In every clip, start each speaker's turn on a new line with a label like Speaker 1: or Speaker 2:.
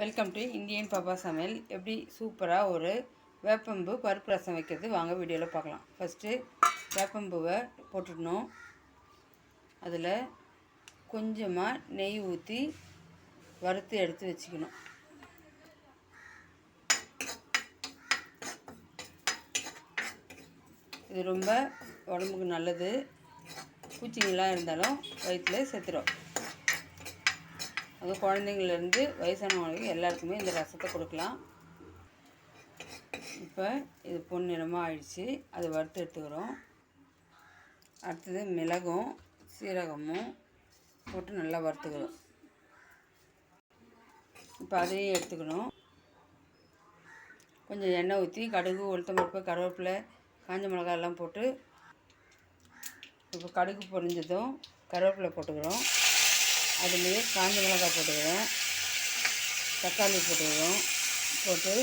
Speaker 1: Welcome to Indian பாப்பா சமையல் எப்படி சூப்பராக ஒரு வேப்பம்பு பருப்பு ரசம் வைக்கிறது? வாங்க வீடியோவில் பார்க்கலாம். ஃபஸ்ட்டு வேப்பம்புவை போட்டுடணும். அதில் கொஞ்சமாக நெய் ஊற்றி வறுத்து எடுத்து வச்சுக்கணும். இது ரொம்ப உடம்புக்கு நல்லது. பூச்சிங்கெல்லாம் இருந்தாலும் வயிற்றில் செத்துடும் அது குழந்தைங்கள்லேருந்து வயசானவங்களுக்கு எல்லாருக்குமே இந்த ரசத்தை கொடுக்கலாம். இப்போ இது பொன்னிறமாக ஆயிடுச்சு. அது வறுத்து எடுத்துக்கிறோம். அடுத்தது மிளகும் சீரகமும் போட்டு நல்லா வறுத்துக்கிறோம். இப்போ அதையும் எடுத்துக்கணும். கொஞ்சம் எண்ணெய் ஊற்றி கடுகு உளுத்தம்பருப்பு கருவேப்பிலை காஞ்ச மிளகாய் எல்லாம் போட்டு இப்போ கடுகு பொரிஞ்சதும் கருவேப்பிலை போட்டுக்கிறோம். அதுலேயே காஞ்ச மிளகாய் போட்டுக்கிறோம் தக்காளி போட்டுக்கிறோம் போட்டு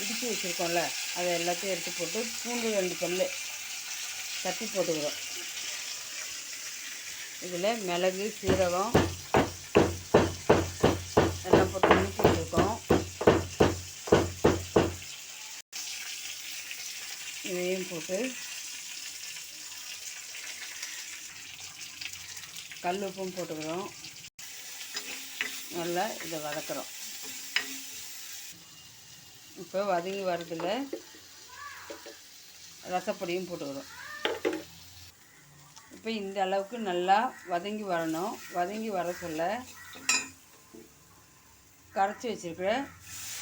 Speaker 1: இடித்து வச்சுருக்கோம்ல அதை எல்லாத்தையும் எடுத்து போட்டு பூண்டு ரெண்டு பல் தட்டி போட்டுக்கிறோம். இதில் மிளகு சீரகம் எல்லாம் போட்டு நுணுக்கி வச்சுருக்கோம். இதையும் போட்டு கல் உப்பும் போட்டுக்கிறோம். நல்லா இதை வதக்குறோம். இப்போ வதங்கி வரதில் ரசப்பொடியும் போட்டுக்கிறோம். இப்போ இந்த அளவுக்கு நல்லா வதங்கி வரணும். வதங்கி வர சொல்ல கரைச்சி வச்சுருக்கிற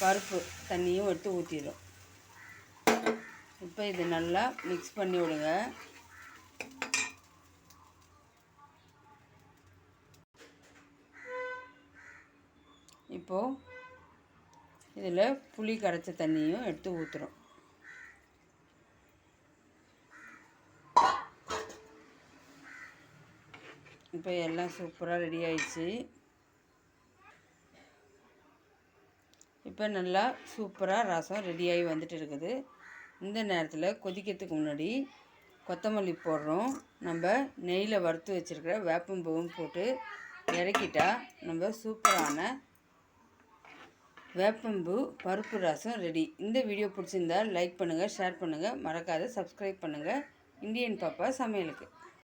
Speaker 1: பருப்பு தண்ணியும் எடுத்து ஊற்றிடும் இப்போ இது நல்லா மிக்ஸ் பண்ணி விடுங்க. இப்போது இதில் புளி கரைச்ச தண்ணியும் எடுத்து ஊற்றுறோம் இப்போ எல்லாம் சூப்பராக ரெடி ஆயிடுச்சு. இப்போ நல்லா சூப்பராக ரசம் ரெடியாகி வந்துட்டு இருக்குது. இந்த நேரத்தில் கொதிக்கிறதுக்கு முன்னாடி கொத்தமல்லி போடுறோம். நம்ம நெய்யில் வறுத்து வச்சுருக்கிற வேப்பம்பூவும் போட்டு இறக்கிட்டா நம்ம சூப்பரான வேப்பம்பூ பருப்பு ரசம் ரெடி இந்த வீடியோ பிடிச்சிருந்தா லைக் பண்ணுங்கள் ஷேர் பண்ணுங்கள் மறக்காத சப்ஸ்கிரைப் பண்ணுங்கள் இந்தியன் பாப்பா சமையலுக்கு.